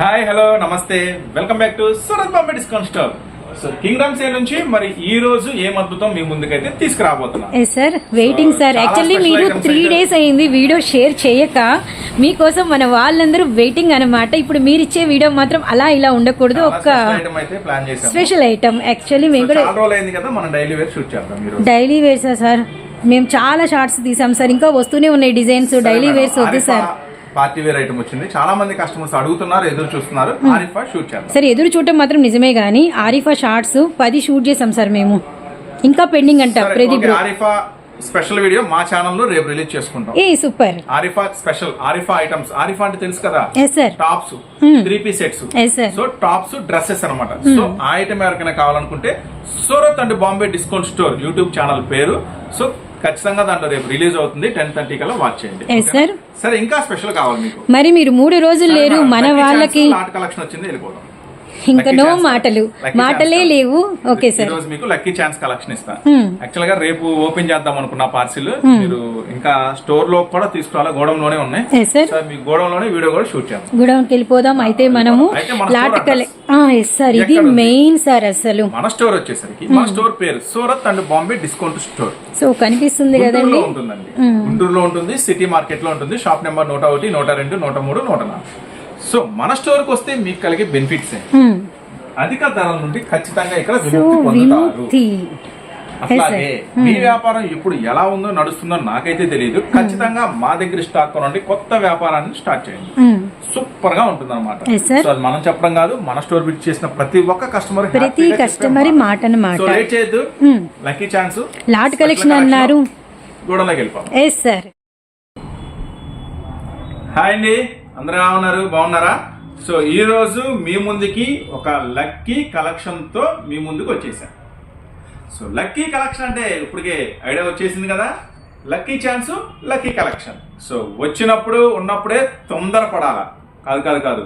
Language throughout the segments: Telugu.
హాయ్ హలో నమస్తే. Welcome back to Surat Bombay discount store so kingdom sale నుంచి మరి ఈ రోజు ఏం అద్భుతం మీ ముందుకైతే తీసుకురాబోతున్నాం. Yes sir waiting sir actually మీరు త్రీ డేస్ అయింది వీడియో షేర్ చేయక. మీకోసం మన వాళ్ళందరూ వెయిటింగ్ అన్నమాట. ఇప్పుడు మీరు ఇచ్చే వీడియో మాత్రం అలా ఇలా ఉండకూడదు. ఒక స్పెషల్ ఐటమ్ యాక్చువల్లీ మేము కూడా కదా మనం డైలీ వేర్ షూట్ చేద్దాం డైలీ వేర్స్ సార్ మేము చాలా షార్ట్స్ తీసాం సార్ ఇంకా వస్తూనే ఉన్నాయి డిజైన్స్ డైలీ వేర్స్ వద్దు సార్ పార్టీ వేర్ ఐటమ్ వచ్చింది. చాలా మంది కస్టమర్స్ అడుగుతున్నారు ఎదురు చూస్తున్నారు. ఆరిఫా షూట్ చేద్దాం. సార్ ఎదురు చూడటం మాత్రం నిజమే కానీ ఆరిఫా షార్ట్స్ పది షూట్ చేసాం సార్ మేము. ఇంకా పెండింగ్ అంట ప్రదీప్ ఆరిఫా స్పెషల్ వీడియో మా ఛానల్లో రేపు రిలీజ్ చేసుకుంటాం. ఏ super. Arifa special Arifa items Arifa అంటే తెలుసు కదా? Yes sir tops three piece sets yes sir so tops dresses అన్నమాట. సో ఆ ఐటమ్ ఎవరికైనా కావాలనుకుంటే Surat and Bombay discount store YouTube channel పేరు. సో ఖచ్చితంగా దాంట్లో రేపు రిలీజ్ అవుతుంది. టెన్ థర్టీ కల్లా వాచ్ చేయండి. సార్ ఇంకా స్పెషల్ కావాలి మీకు. మరి మీరు మూడు రోజులు లేరు మన వాళ్ళకి లాట్ కలెక్షన్ వచ్చింది వెళ్ళిపోదాం. ఇంకా నో. మాటలు. మాటలే. లేవు. ఓకే సార్ రోజు మీకు లక్కీ ఛాన్స్ కలెక్షన్ ఇస్తా. Hmm. యాక్చువల్గా రేపు ఓపెన్ చేద్దాం అనుకున్న పార్సిల్ మీరు ఇంకా స్టోర్లో కూడా తీసుకురావాలి గోడౌన్లోనే ఉన్నాయి. సార్ మీ గోడౌన్లోనే వీడియో కూడా షూట్ చేద్దాం. గుడౌన్కి వెళ్ళిపోదాం అయితే మనము లాట్ కలె సార్ ఇది? మెయిన్ సార్ అసలు. మన స్టోర్ వచ్చేసరికి మన స్టోర్ పేరు Surat and Bombay discount store so కనిపిస్తుంది కదండి. ఉంటుందండి. గుంటూరులో ఉంటుంది సిటీ మార్కెట్లో ఉంటుంది షాప్ నెంబర్ నూట ఒకటి నూట రెండు నూట మూడు నూట నాలుగు. సో మన స్టోర్కి వస్తే మీకు కలిగే బెనిఫిట్స్. అధిక ధరల నుండి ఖచ్చితంగా ఇక్కడ విముక్తి పొందుతారు. అట్లాగే మీ వ్యాపారం ఇప్పుడు ఎలా ఉందో నడుస్తుందో నాకైతే తెలియదు ఖచ్చితంగా మా దగ్గర స్టాక్ కొనండి కొత్త వ్యాపారాన్ని స్టార్ట్ చేయండి. సూపర్గా ఉంటుంది అనమాట. సో అది మనం చెప్పడం కాదు మన స్టోర్ విజిట్ చేసిన ప్రతి ఒక్క కస్టమర్ ప్రతి కస్టమర్ మాట. లేట్ చేయొద్దు. Hmm. Lucky chance. Lot collection అన్నారు. గూడలోకి వెళ్ళిపోతాం హాయ్ అండి. అందరూ ఎలా ఉన్నారు? బాగున్నారా? సో ఈ రోజు మీ ముందుకి ఒక లక్కీ కలెక్షన్తో మీ ముందుకు వచ్చేసాను సో లక్కీ కలెక్షన్ అంటే ఇప్పటికే ఐడియా వచ్చేసింది కదా? Lucky chance lucky collection. So వచ్చినప్పుడు ఉన్నప్పుడే తొందర పడాలా కాదు కాదు కాదు.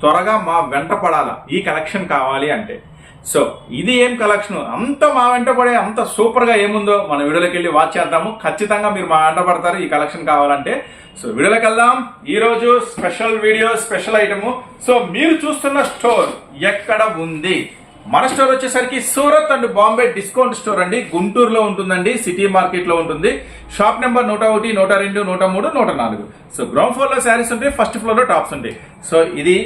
త్వరగా మా వెంట పడాలా? ఈ కలెక్షన్ కావాలి అంటే. సో ఇది ఏం కలెక్షన్ అంత మా వెంట పడే అంత సూపర్గా ఏముందో మన వీడియోలోకి వెళ్ళి వాచ్ చేద్దాము. ఖచ్చితంగా మీరు మా వెంట పడతారు. ఈ కలెక్షన్ కావాలంటే. సో వీడియోలోకి వెళ్దాం ఈరోజు special video special item so మీరు చూస్తున్న స్టోర్ ఎక్కడ ఉంది? మన స్టోర్ వచ్చేసరికి Surat and Bombay discount store అండి. గుంటూరులో ఉంటుందండి సిటీ మార్కెట్లో ఉంటుంది. షాప్ నెంబర్ నూట ఒకటి నూట రెండు నూట మూడు నూట నాలుగు. సో గ్రౌండ్ ఫ్లోర్లో శారీస్ ఉంటాయి ఫస్ట్ ఫ్లోర్లో టాప్స్ ఉంటాయి. సో ఇది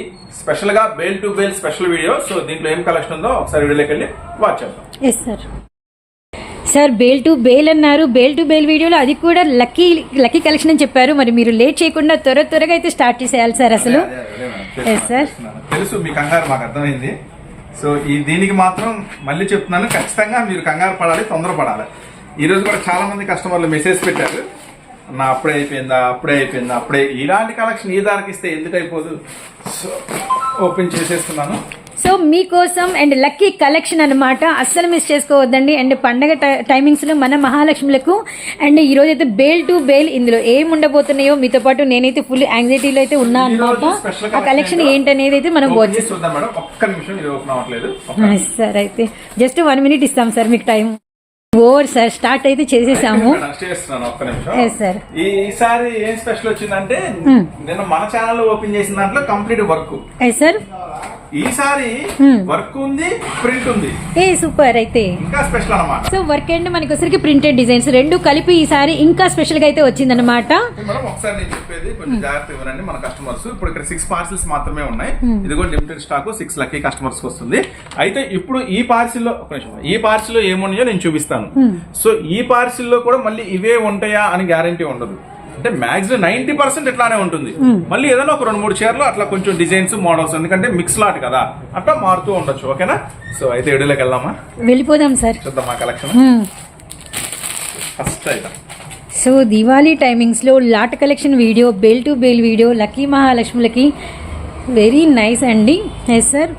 స్పెషల్గా bale to bale special video. So దీంట్లో ఏం కలెక్షన్ ఉందో ఒకసారి వీడియోకి వెళ్ళి వాచ్ చేద్దాం. Sir sir bale to bale అన్నారు. బేల్ టు బేల్ వీడియోలో అది కూడా లక్కీ లక్కీ కలెక్షన్ అని చెప్పారు. మరి మీరు లేట్ చేయకుండా త్వర త్వరగా అయితే స్టార్ట్ చేసేయాలి సార్ అసలు. చేస్తున్నాను. తెలుసు మీ కంగారు మాకు అర్థమైంది. సో ఈ దీనికి మాత్రం మళ్ళీ చెప్తున్నాను ఖచ్చితంగా మీరు కంగారు పడాలి తొందర పడాలి కూడా చాలామంది కస్టమర్లు మెసేజ్ పెట్టారు నా అప్పుడే అయిపోయిందా అప్పుడే అయిపోయిందా అప్పుడే ఇలాంటి కలెక్షన్ ఈ దానికి ఇస్తే ఎందుకు అయిపోదు? సో ఓపెన్ చేసేస్తున్నాను. సో మీకోసం అండ్ లక్కీ కలెక్షన్ అన్నమాట. అస్సలు మిస్ చేసుకోవద్దండి. అండ్ పండగ టైమింగ్స్లో మన మహాలక్ష్ములకు అండ్ ఈ రోజు అయితే బేల్ టు బేల్ ఇందులో ఏం ఉండబోతున్నాయో మీతో పాటు నేనైతే ఫుల్ యాంగ్జైటీలో అయితే ఉన్నా అనమాట ఆ కలెక్షన్ ఏంటో ఏంటనేది అయితే మనం వాచ్ సార్ అయితే జస్ట్ వన్ మినిట్ ఇస్తాం సార్ మీకు టైం ఓవర్ సార్ స్టార్ట్ అయితే చేసేసాము. సార్ ఈసారి ఏం స్పెషల్ వచ్చిందంటే నేను మన ఛానల్ ఓపెన్ చేసిన దాంట్లో కంప్లీట్ వర్క్ సార్ ఈసారి వర్క్ ఉంది ప్రింట్ ఉంది. ఏ సూపర్ అయితే. ఇంకా స్పెషల్ అన్నమాట. సో వర్క్ అండ్ మనకి వచ్చరికి ప్రింటెడ్ డిజైన్స్ రెండు కలిపి ఈసారి ఇంకా స్పెషల్గా అయితే వచ్చిందన్నమాట. మేడం ఒకసారి నేను చెప్పేది కొంచెం జాగ్రత్త ఇవ్వరండి మన కస్టమర్స్. ఇప్పుడు ఇక్కడ సిక్స్ పార్సిల్స్ మాత్రమే ఉన్నాయి. ఇది కూడా limited stock six lucky customers వస్తుంది. అయితే ఇప్పుడు ఈ పార్సిల్లో ఒక నిమిషం ఈ పార్సిల్లో ఏమున్నాయో నేను చూపిస్తాను. సో ఈ పార్సిల్లో కూడా మళ్ళీ ఇవే ఉంటాయా అని గ్యారంటీ ఉండదు. అంటే మాక్సిమం నైన్టీ పర్సెంట్ ఇట్లానే ఉంటుంది. మళ్ళీ ఏదైనా ఒక రెండు మూడు చీరలు అట్లా కొంచెం డిజైన్స్ మోడల్స్ ఎందుకంటే మిక్స్ లాట్ కదా. అట్లా మారుతూ ఉండొచ్చు ఓకేనా? సో అయితే ఎడులోకి వెళ్దామా? వెళ్ళిపోదాం సార్. చూద్దాం మా collection Hmm. First item so Diwali టైమింగ్స్లో lot collection video bale to bale video lucky మహాలక్ష్ములకి very nice అండి. ఎస్ సార్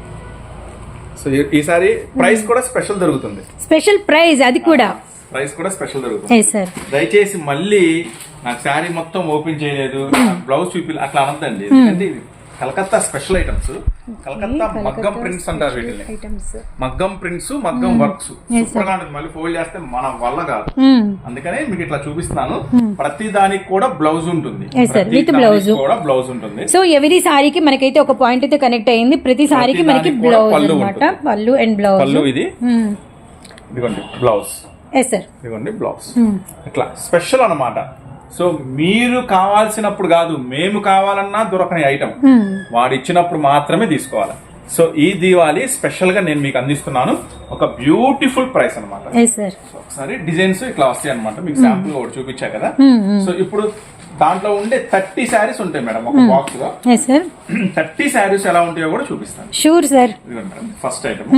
సో ఈసారి ప్రైస్ కూడా స్పెషల్ దొరుకుతుంది. స్పెషల్ ప్రైజ్ అది కూడా. ప్రైస్ కూడా స్పెషల్ దొరుకుతుంది. దయచేసి మళ్ళీ నాకు శారీ మొత్తం ఓపెన్ చేయలేదు. నాకు బ్లౌజ్ చూపి అట్లా అనద్దండి. ఎందుకంటే ఇది కలకత్తా స్పెషల్ ఐటమ్స్. కలకత్తా మగ్గం ప్రింట్స్ అంటారు వీటిని. మగ్గం ప్రింట్స్ మగ్గం వర్క్స్ సూపర్గా మళ్ళీ ఫోల్డ్ చేస్తే మన వల్ల కాదు. అందుకనే మీకు ఇట్లా చూపిస్తున్నాను. ప్రతి దానికి కూడా బ్లౌజ్ ఉంటుంది. దానికి blouse. కూడా బ్లౌజ్ ఉంటుంది. సో ఎవరి సారీకి మనకైతే ఒక పాయింట్ అయితే కనెక్ట్ అయింది. ప్రతి సారీకి మనకి బ్లౌజ్ పళ్ళు అన్నమాట. పళ్ళు అండ్ బ్లౌజ్ పళ్ళు ఇది. ఇదిగోండి బ్లౌజ్ ఎస్ సార్ ఇదిగోండి బ్లౌజ్ ఇట్లా స్పెషల్ అన్నమాట. సో మీరు కావాల్సినప్పుడు కాదు మేము కావాలన్నా దొరకని ఐటమ్ వాడు ఇచ్చినప్పుడు మాత్రమే తీసుకోవాలి. సో ఈ దీవాలి స్పెషల్గా నేను మీకు అందిస్తున్నాను. ఒక బ్యూటిఫుల్ ప్రైస్ సో ఒకసారి డిజైన్స్ ఇట్లా వస్తాయి అనమాట మీకు శాంపుల్ ఒకటి చూపించా కదా. సో ఇప్పుడు దాంట్లో ఉండే థర్టీ శారీస్ ఉంటాయి మేడం ఒక బాక్స్లో. థర్టీ శారీస్ ఎలా ఉంటాయో కూడా చూపిస్తాను. Sure sir first item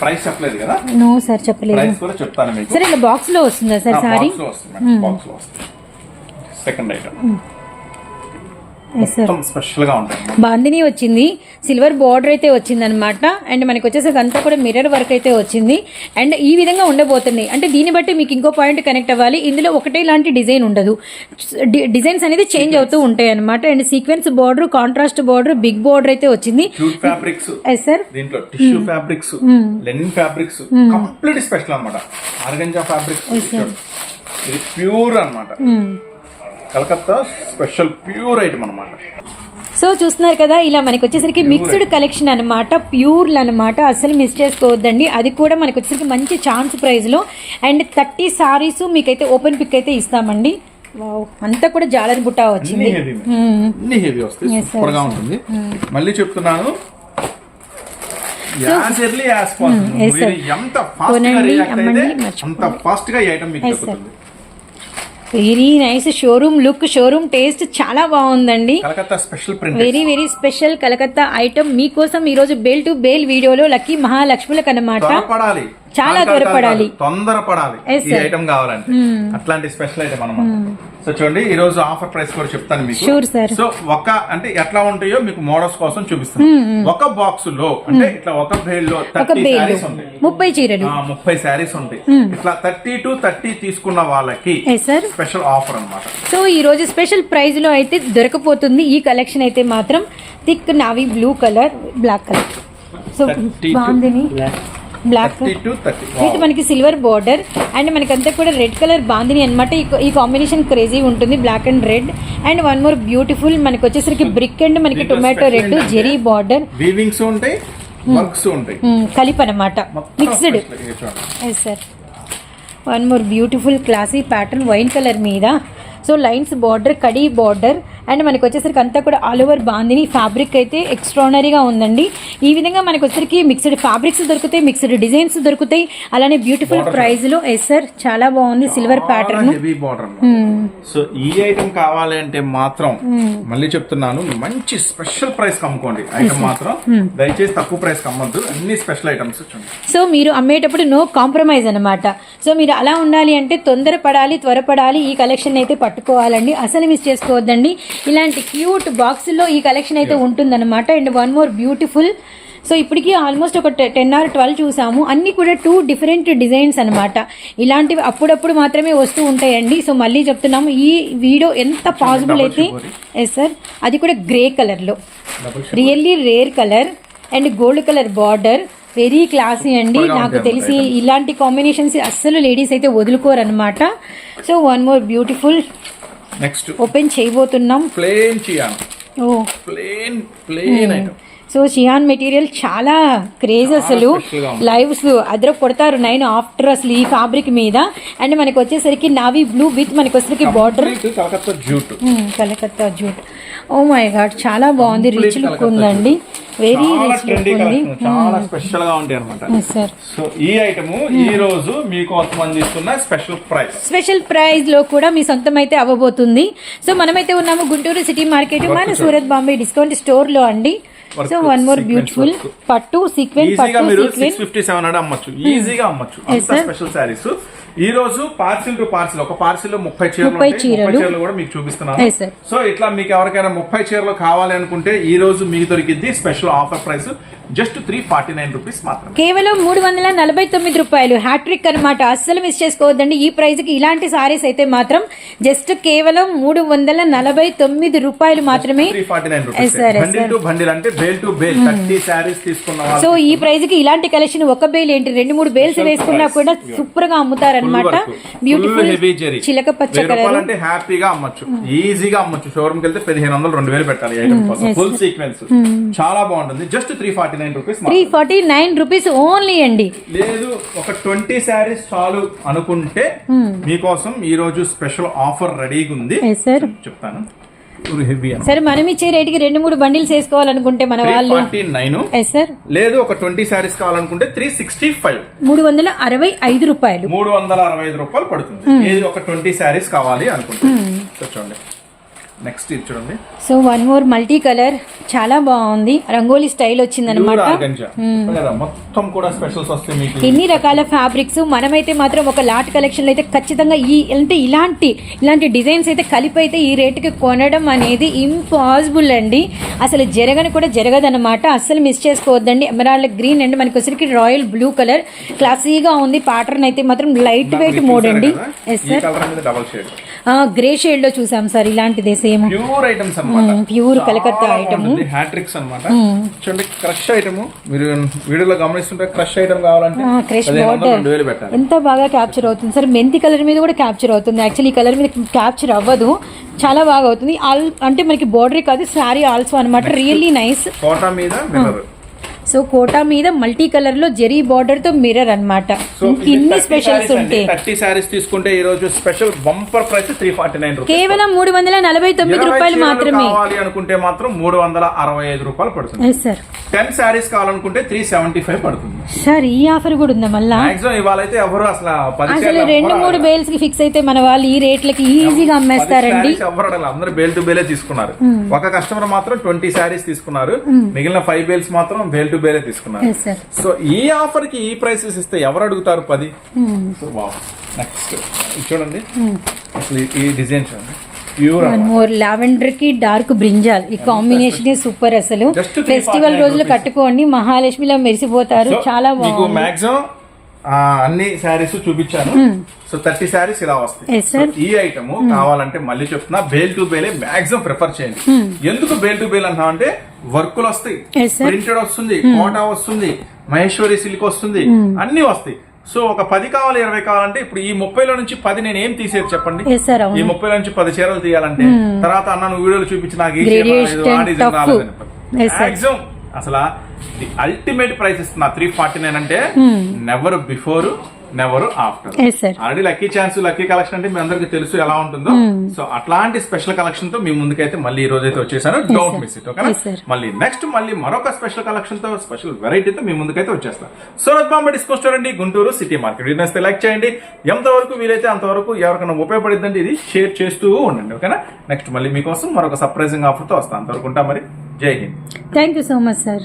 price చెప్పలేదు కదా? నో సార్ చెప్పలేదు. ప్రైస్ కూడా చెప్తాను మీకు. సార్ ఇలా బాక్స్లో వస్తుందా సార్ సారీ? బాక్స్లో వస్తుంది మేడం బాక్స్లో వస్తుంది. సెకండ్ ఐటమ్ ఎస్ సార్ మొత్తం స్పెషల్గా ఉంటాయి. బాందిని వచ్చింది. సిల్వర్ బార్డర్ అయితే వచ్చింది అనమాట అండ్ మనకి వచ్చేసరికి అంతా కూడా మిర్రర్ వర్క్ అయితే వచ్చింది. అండ్ ఈ విధంగా ఉండబోతున్నాయి అంటే దీన్ని బట్టి మీకు ఇంకో పాయింట్ కనెక్ట్ అవ్వాలి. ఇందులో ఒకటే లాంటి డిజైన్ ఉండదు. డిజైన్స్ అనేది చేంజ్ అవుతూ ఉంటాయి అనమాట and sequence border contrast border big border అయితే వచ్చింది. ఫ్యాబ్రిక్స్ సార్ దీంట్లో tissue fabrics linen fabrics complete special అన్నమాట. ఆర్గంజా ఫ్యాబ్రిక్స్ ఇది ప్యూర్ అన్నమాట. కలకత్తా స్పెషల్ ప్యూర్ ఐటమ్ అన్నమాట. సో చూస్తున్నారు కదా ఇలా మనకి వచ్చేసరికి మిక్స్డ్ కలెక్షన్ అనమాట ప్యూర్లు అనమాట అసలు మిస్ చేసుకోవద్దండి. అది కూడా మనకి వచ్చేసరికి మంచి ఛాన్స్ ప్రైస్లో అండ్ థర్టీ సారీస్ మీకైతే ఓపెన్ పిక్ అయితే ఇస్తామండి. అంతా కూడా జాలరి బుట్ట వచ్చింది. హెవీ వస్తాయి. ఉంటుంది. మళ్ళీ చెప్తున్నాను. ఎంత ఫాస్ట్గా కొనండి, రియాక్ట్ అయితే అమ్మండి, అంత మర్చిపోకండి. ఫాస్ట్గా ఈ ఐటమ్ మీకు very nice showroom look showroom taste చాలా బాగుందండి. Special very very special Calcutta item మీకోసం ఈ రోజు బేల్ టు బేల్ వీడియోలో లక్కీ మహాలక్ష్ములకు అనమాట చాలా త్వరపడాలి. తొందరపడాలి. ఈ. ఐటమ్ కావాలంటే. అట్లాంటి స్పెషల్ ఐటమ్ అన్నమాట. సో చూడండి ఈ రోజు ఆఫర్ ప్రైస్ కూడా చెప్తాను మీకు. సో ఒక అంటే ఎట్లా ఉంటాయో మీకు మోడల్స్ కోసం చూపిస్తాను. ఒక బాక్స్లో అంటే ఇట్లా ఒక బేల్లో ఒక థర్టీ బేలు శారీస్ ఉంటాయి. ముప్పై చీరలు. ముప్పై శారీస్ ఉంటాయి. ఇట్లా థర్టీ టు థర్టీ తీసుకున్న వాళ్ళకి స్పెషల్ ఆఫర్ అన్నమాట. సో ఈ రోజు స్పెషల్ ప్రైస్లో అయితే దొరకపోతుంది. ఈ కలెక్షన్ అయితే మాత్రం thick navy blue colour black colour so 32 bandhani black with మనకి సిల్వర్ బార్డర్ అండ్ మనకంతా కూడా రెడ్ కలర్ బాందిని అనమాట ఈ కాంబినేషన్ క్రేజీ ఉంటుంది black and red. And one more beautiful మనకి వచ్చేసరికి బ్రిక్ అండ్ మనకి tomato red zari border. Weavings ఉంటాయి వర్క్స్ ఉంటాయి. కలిపి అనమాట mixed yes sir one more beautiful classy pattern wine colour మీద. సో లైన్స్ బార్డర్ కడీ బార్డర్ అండ్ మనకి వచ్చేసరికి అంతా కూడా ఆల్ ఓవర్ బాందిని ఫ్యాబ్రిక్ అయితే ఎక్స్ట్రానరీగా ఉందండి. ఈ విధంగా మనకి వచ్చేసరికి మిక్స్డ్ ఫ్యాబ్రిక్స్ దొరుకుతాయి మిక్స్డ్ డిజైన్స్ దొరుకుతాయి. అలానే బ్యూటిఫుల్. ప్రైస్లో ఎస్ సార్ చాలా బాగుంది సిల్వర్ ప్యాటర్న్ సో ఈ ఐటమ్ కావాలి అంటే మాత్రం మళ్ళీ చెప్తున్నాను మంచి స్పెషల్ ప్రైస్ కమ్ముకోండి ఐటమ్ మాత్రం దయచేసి తక్కువ ప్రైస్ కమ్మద్దు అన్ని స్పెషల్ ఐటమ్స్ సో మీరు అమ్మేటప్పుడు నో కాంప్రమైజ్ అనమాట సో మీరు అలా ఉండాలి అంటే తొందరపడాలి త్వరపడాలి ఈ కలెక్షన్ అయితే పట్టుకోవాలండి. అసలు మిస్ చేసుకోవద్దండి. ఇలాంటి క్యూట్ బాక్స్లో ఈ కలెక్షన్ అయితే ఉంటుందన్నమాట. And one more beautiful. So ఇప్పటికీ ఆల్మోస్ట్ ఒక టెన్ ఆర్ ట్వెల్వ్ చూసాము. అన్నీ కూడా టూ డిఫరెంట్ డిజైన్స్ అనమాట ఇలాంటివి అప్పుడప్పుడు మాత్రమే వస్తూ ఉంటాయండి. సో మళ్ళీ చెప్తున్నాము ఈ వీడియో ఎంత పాసిబుల్ అయితే. ఎస్ సార్ అది కూడా గ్రే కలర్లో really rare colour and gold colour border very classy అండి. నాకు తెలిసి ఇలాంటి కాంబినేషన్స్ అస్సలు లేడీస్ అయితే వదులుకోరు అనమాట so one more beautiful next open చేయబోతున్నాం. ప్లేన్ చియాన్ ఓ. ప్లేన్ ప్లేన్ ఐటమ్ సో షియాన్ మెటీరియల్ చాలా క్రేజ్ అసలు. ఉంది. లైవ్స్ అదర కొడతారు నైన్ ఆఫ్టర్ అసలు ఈ ఫ్యాబ్రిక్ మీద. అండ్ మనకి వచ్చేసరికి నావీ బ్లూ విత్ మనకి వచ్చేసరికి border. Calcutta jute. Calcutta jute. Oh my god చాలా బాగుంది. రిచ్ లుక్ ఉందండి. వెరీ రిచ్ లుక్ ట్రెండీ ఉంది. చాలా స్పెషల్గా ఉంటాయి అనమాట సో ఈ ఐటమ్ ఈ రోజు మీకోసం అందిస్తున్న స్పెషల్ ప్రైస్ స్పెషల్ ప్రైజ్లో కూడా మీ సొంతం అయితే అవ్వబోతుంది. సో మనమైతే ఉన్నాము గుంటూరు సిటీ మార్కెట్ మన సూరత్ బాంబే డిస్కౌంట్ స్టోర్లో అండి. So one more beautiful. పట్టు సీక్వెన్ ఈజీగా పట్టు మీరు సిక్స్ ఫిఫ్టీ సెవెన్ హండ్రెడ్ అమ్మచ్చు ఈజీగా అమ్మచ్చు అంత. స్పెషల్ శారీస్ ఈ రోజు పార్సిల్ టు పార్సిల్ ఒక పార్సిల్లో ముప్పై చీరలు ముప్పై. చీరలు. కూడా మీకు చూపిస్తున్నాను. సో ఇట్లా మీకు ఎవరికైనా ముప్పై చీరలు కావాలి అనుకుంటే ఈ రోజు మీకు దొరికింది special offer price just three forty nine rupees మాత్రమే. కేవలం మూడు వందల నలభై తొమ్మిది రూపాయలు. హ్యాట్రిక్ అనమాట అస్సలు మిస్ చేసుకోవద్దండి. ఈ ప్రైస్కి ఇలాంటి సారీస్ అయితే మాత్రం జస్ట్ కేవలం మూడు వందల నలభై తొమ్మిది రూపాయలు మాత్రమే. తీసుకున్న సో ఈ ప్రైస్కి ఇలాంటి కలెక్షన్ ఒక బేల్ ఏంటి? రెండు మూడు బేల్స్ వేసుకున్నా. కూడా సూపర్గా అమ్ముతారనమాట బ్యూటిఫుల్ చిలక పచ్చ కలర్ అంటే హ్యాపీగా అమ్మొచ్చు. ఈజీగా అమ్మొచ్చు. షోరూమ్కి వెళ్తే పదిహేను వందలు రెండు వేలు పెట్టాలి. ఫుల్ సీక్వెన్స్ చాలా బాగుంటుంది. Just three forty nine rupees three forty nine rupees only అండి. లేదు ఒక ట్వంటీ శారీస్ చాలు అనుకుంటే మీకోసం ఈ రోజు స్పెషల్ ఆఫర్ రెడీగా ఉంది. సార్ చెప్తాను. సరే మనం ఇచ్చే రేటుకి రెండు మూడు బండిల్స్ వేసుకోవాలనుకుంటే మన వాళ్ళు నైన్ సార్ లేదు ఒక ట్వంటీ శారీస్ కావాలనుకుంటే త్రీ సిక్స్టీ ఫైవ్ మూడు వందల అరవై ఐదు రూపాయలు. మూడు వందల అరవై ఐదు రూపాయలు పడుతుంది. ఏది ఒక ట్వంటీ శారీస్ కావాలి అనుకుంటున్నాను చూడండి. నెక్స్ట్ ఇది చూడండి. So one more multi colour చాలా బాగుంది. రంగోలీ స్టైల్ వచ్చిందనమాట. కదా, మొత్తం కూడా స్పెషల్స్ వస్తాయి మీకు. ఎన్ని రకాల ఫ్యాబ్రిక్స్ మనమైతే మాత్రం ఒక లాట్ కలెక్షన్ అయితే ఖచ్చితంగా ఈ అంటే ఇలాంటి ఇలాంటి డిజైన్స్ అయితే కలిపి అయితే ఈ రేటుకి కొనడం అనేది ఇంపాసిబుల్ అండి. అసలు జరగని కూడా జరగదన్నమాట. అస్సలు మిస్ చేసుకోవద్దండి. ఎమరాల్డ్ గ్రీన్ అండి మనకి వచ్చరికి రాయల్ బ్లూ కలర్ క్లాసీగా ఉంది. ప్యాటర్న్ అయితే మాత్రం లైట్ వెయిట్ మోడ్ అండి. ఎస్ సార్ గ్రే షేడ్లో చూసాం సార్ ఇలాంటిదే సేమ్. ప్యూర్ ఐటమ్స్ అన్నమాట. ప్యూర్ కలకత్తా ఐటమ్ హ్యాట్రిక్స్ అన్నమాట. చూడండి క్రష్ ఐటమ్ మీరు వీడియోలో గమనిస్తుంటే క్రష్ ఐటమ్ కావాలంటే క్రష్ బార్డర్ ఎంత బాగా క్యాప్చర్ అవుతుంది సార్ మెంతి కలర్ మీద కూడా క్యాప్చర్ అవుతుంది. యాక్చువల్లీ ఈ కలర్ మీద క్యాప్చర్ అవ్వదు. చాలా బాగా అవుతుంది. ఆల్ అంటే మనకి బోర్డర్ కాదు శారీ ఆల్సో అనమాట రియల్లీ నైస్ కోటా మీద మిర్రర్ సో కోటా మీద మల్టీ కలర్లో జెరీ బార్డర్తో మిర్రర్ అన్నమాట. సో ఇన్ని స్పెషల్స్ ఉంటాయి థర్టీ శారీస్ తీసుకుంటే ఈ రోజు special bumper price three forty nine కేవలం మూడు వందల నలభై తొమ్మిది రూపాయలు మాత్రమే. కావాలి అనుకుంటే మాత్రం మూడు వందల అరవై ఐదు రూపాయలు పడుతుంది. సార్ టెన్ శారీస్ కావాలనుకుంటే త్రీ సెవెంటీ ఫైవ్ పడుతుంది. సార్ ఈ ఆఫర్ కూడా ఉందా మళ్ళా? మాక్సిమం ఇవాళ అయితే ఎవరు అసలు పది అసలు చీరలు రెండు మూడు బేల్స్కి ఫిక్స్ అయితే మన వాళ్ళు ఈ రేట్లకి ఈజీగా అమ్మేస్తారండి. ఎవ్వరు అడగల. అందరూ బేల్ టు బేలే తీసుకున్నారు. ఒక కస్టమర్ మాత్రం ట్వంటీ శారీస్ తీసుకున్నారు. మిగిలిన ఫైవ్ బేల్స్ మాత్రం బేల్ టు బేలే తీసుకున్నారు. సో ఈ ఆఫర్కి ఈ ప్రైసెస్ ఇస్తే ఎవరు అడుగుతారు పది? సో నెక్స్ట్ చూడండి. అసలు ఈ- ఈ డిజైన్ చూడండి. వన్ మోర్ లావెండర్కి డార్క్ బ్రింజాల్ ఈ కాంబినేషన్ సూపర్ అసలు. ఫెస్టివల్ రోజులు. కట్టుకోండి మహాలక్ష్మిలో మెరిసిపోతారు. చాలా బాగుంది. మాక్సిమం అన్ని శారీస్ చూపించాను. సో థర్టీ శారీస్ ఇలా వస్తాయి. ఈ ఐటమ్ కావాలంటే మళ్ళీ చెప్తున్నా బేల్ టు బేలే మాక్సిమం ప్రిఫర్ చేయండి. ఎందుకు బేల్ టు బేల్ అంటున్నా అంటే వర్కులు వస్తాయి. ప్రింటెడ్ వస్తుంది కోటా వస్తుంది మహేశ్వరి సిల్క్ వస్తుంది అన్ని వస్తాయి. సో ఒక పది కావాలి ఇరవై కావాలంటే ఇప్పుడు ఈ ముప్పైలో నుంచి పది నేను ఏం తీసేది చెప్పండి? ఈ అవును. ముప్పై నుంచి పది చీరలు తీయాలంటే తర్వాత అన్న నువ్వు వీడియోలు చూపించి నాకు ఈ చీర. రాలేదని. అసలు ది అల్టిమేట్ ప్రైస్ ఇస్తున్నా త్రీ ఫార్టీ నైన్ అంటే never before never after already lucky chance lucky collection అంటే మీ అందరికి తెలుసు ఎలా ఉంటుందో. సో అట్లాంటి స్పెషల్ కలెక్షన్తో మీ ముందుకైతే మళ్ళీ ఈ రోజు అయితే వచ్చేసాను డోంట్ మిస్ ఇట్ ఓకే. మళ్ళీ నెక్స్ట్ మళ్ళీ మరొక స్పెషల్ కలెక్షన్తో స్పెషల్ వెరైటీతో మీ ముందుకైతే వచ్చేస్తా. సూరత్ బాంబే డిస్కో స్టోర్ అండి గుంటూరు సిటీ మార్కెట్ ఇది నచ్చితే లైక్ చేయండి. ఎంతవరకు వీలైతే అంతవరకు ఎవరికైనా ఉపయోగపడిద్దండి ఇది షేర్ చేస్తూ ఉండండి ఓకేనా నెక్స్ట్ మళ్ళీ మీకోసం మరొక సర్ప్రైజింగ్ ఆఫర్తో వస్తాను అంతవరకు ఉంటా మరి. Jai Hind. Thank you so much sir